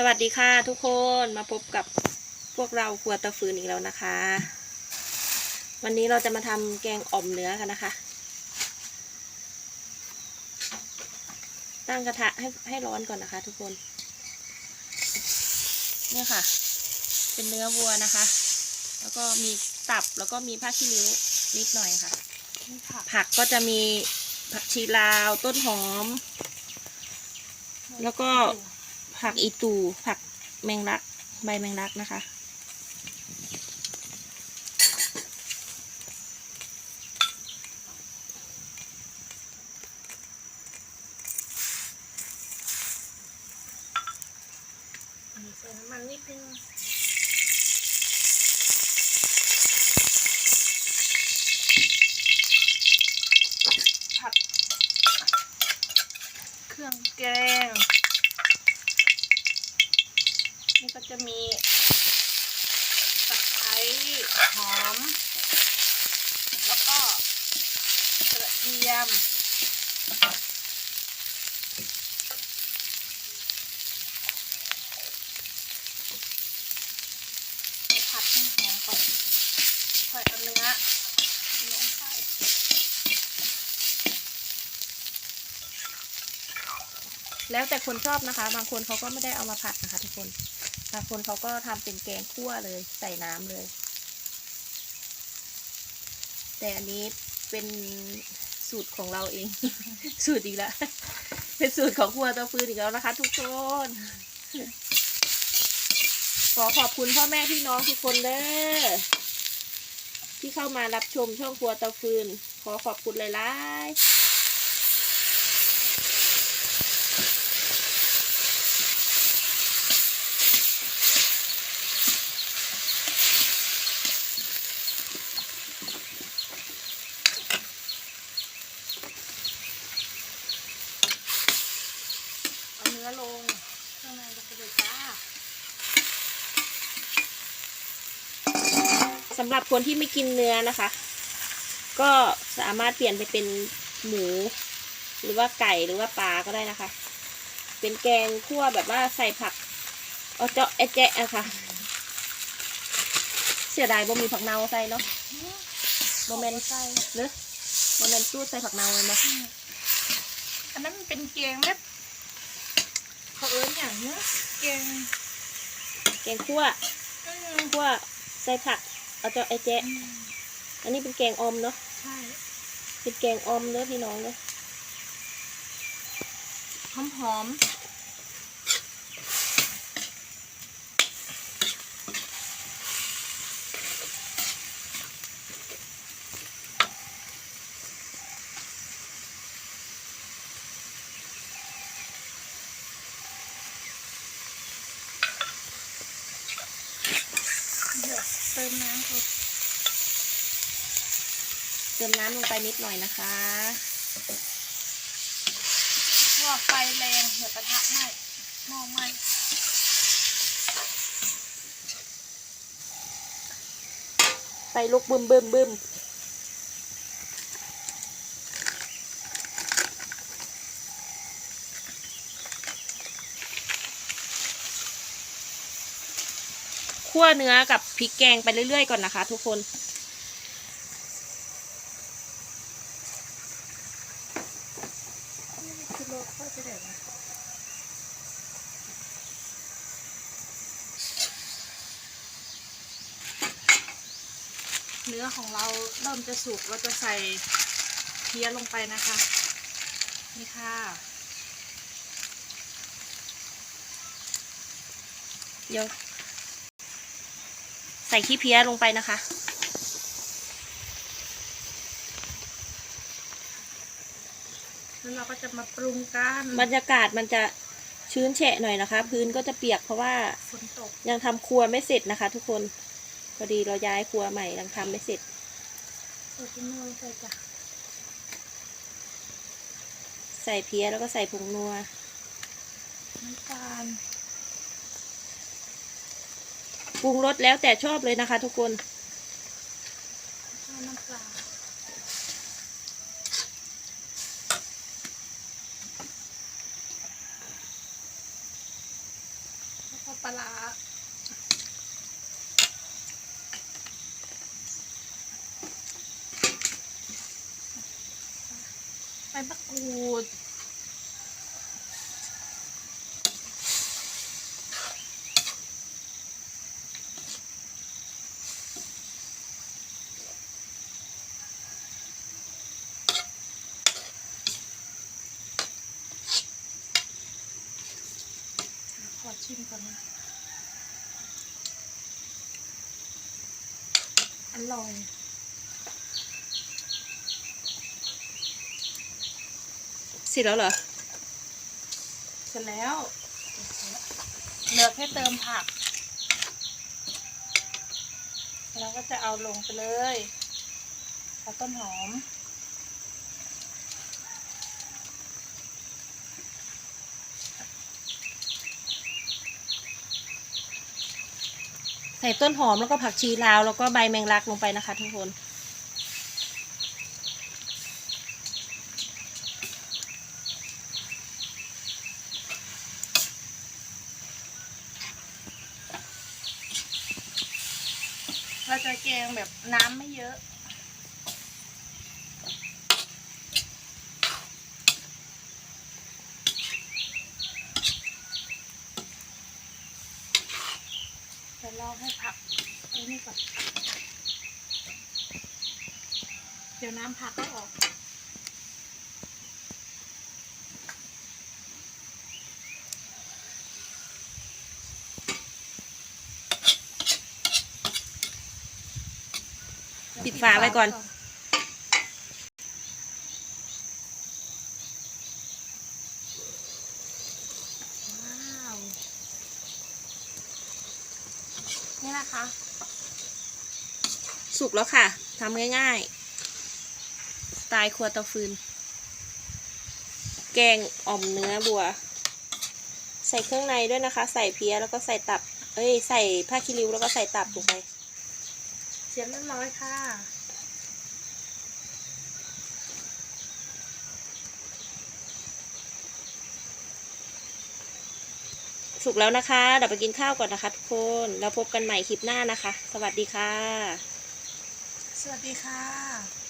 สวัสดีค่ะทุกคนมาพบกับพวกเราครัวตะฟืนอีกแล้วนะคะ วันนี้เราจะมาทำแกงอ่อมเนื้อกันนะคะ ตั้งกระทะให้ให้ร้อนก่อนนะคะ ทุกคนเนี่ยค่ะ เป็นเนื้อวัวนะคะ แล้วก็มีตับแล้วก็มีผ้าขี้ริ้วนิดหน่อยค่ะนี่ค่ะผักก็จะมีผักชีลาวต้นหอม แล้วก็ ผักอีตู ผักแมงลัก ใบแมงลักนะคะ ใส่น้ำมันนิดนึงผัดเครื่องแกง นี่ก็จะมีตะไคร้หอม แล้วก็กระเทียมผัดให้หอมก่อนค่อยเอาเนื้อลงไปแล้วแต่คนชอบนะคะ บางคนเขาก็ไม่ได้เอามาผัดนะคะทุกคน บางคนเขาก็ทำเป็นแกงคั่วเลยใส่น้ำเลย แต่อันนี้เป็นสูตรของเราเอง สูตรอีกแล้วเป็นสูตรของครัวเตาฟืนอีกแล้วนะคะ ทุกคนขอขอบคุณพ่อแม่พี่น้องทุกคนเด้อที่เข้ามารับชมช่องครัวตาฟืน ขอขอบคุณหลายๆ เอาเนื้อลงข้างในลงไปเลยจ้า สำหรับคนที่ไม่กินเนื้อนะคะ ก็สามารถเปลี่ยนไปเป็นหมู หรือว่าไก่หรือว่าปลาก็ได้นะคะ เป็นแกงคั่วแบบว่าใส่ผักเอาเจาะแอะแจะอะค่ะ เสียดายบ่มีผักเนาใส่เนาะโมเมนใส่เนอะโมเมนสูตรใส่ผักเนาเลยเนาะอันนั้นมันเป็นแกงแบบเขาเอิ้นอย่างเนี้ยแกงแกงคั่วอืมคั่วใส่ผัก เอาเจาะแอะแจะอันนี้เป็นแกงออมเนาะใช่เป็นแกงออมเด้อพี่น้องเด้อหอมหอมเดี๋ยวเติมน้ำก่อน เติมน้ำลงไปนิดหน่อยนะคะเพราะว่าไฟแรงเดี๋ยวกระทะไหม้หม้อไหม้ไฟลุกบึมบึมบึมคั่วเนื้อกับพริกแกงไปเรื่อยๆก่อนนะคะ ทุกคน คือ โลค่อยไหนนะเนื้อของเราเริ่มจะสุก เราจะใส่เพี้ยลงไปนะคะ นี่ค่ะ เดี๋ยว ใส่ขี้เพี้ยลงไปนะคะ แล้วเราก็จะมาปรุงกันบรรยากาศมันจะชื้นแฉะหน่อยนะคะ พื้นก็จะเปียกเพราะว่าฝนตกยังทำครัวไม่เสร็จนะคะ ทุกคนพอดีเราย้ายครัวใหม่ยังทำไม่เสร็จใส่ที่มือใส่จ้ะใส่เพี้ยแล้วก็ใส่ผงนัวน้ำตาลปรุงรสแล้วแต่ชอบเลยนะคะ ทุกคน แล้วก็น้ำปลา อปลาร้าใบมะกรูด อชิมก่อนนะอร่อยเสร็จแล้วเหรอ เสร็จแล้ว เหลือแค่เติมผัก แล้วก็จะเอาลงไปเลยเอาต้นหอม ส่ต้นหอมแล้วก็ผักชีลาวแล้วก็ใบแมงลักลงไปนะคะ ทุกคน เราจะแกงแบบน้ำไม่เยอะ จะลอง ให้ผักไอ้นี่ก่อน เดี๋ยวน้ำผักก็ออกปิดฝาไว้ก่อน ว้าว นี่นะคะ สุกแล้วค่ะทำง่ายๆ สไตล์ครัวเตาฟืน แกงอ่อมเนื้อบัว ใส่เครื่องในด้วยนะคะ ใส่เพี้ยแล้วก็ใส่ตับ เอ้ย ใส่ผ้าคีริ้วแล้วก็ใส่ตับลงไปเสียบเรียบร้อยค่ะ สุกแล้วนะคะ เดี๋ยวไปกินข้าวก่อนนะคะทุกคน แล้วพบกันใหม่คลิปหน้านะคะ สวัสดีค่ะ สวัสดีค่ะ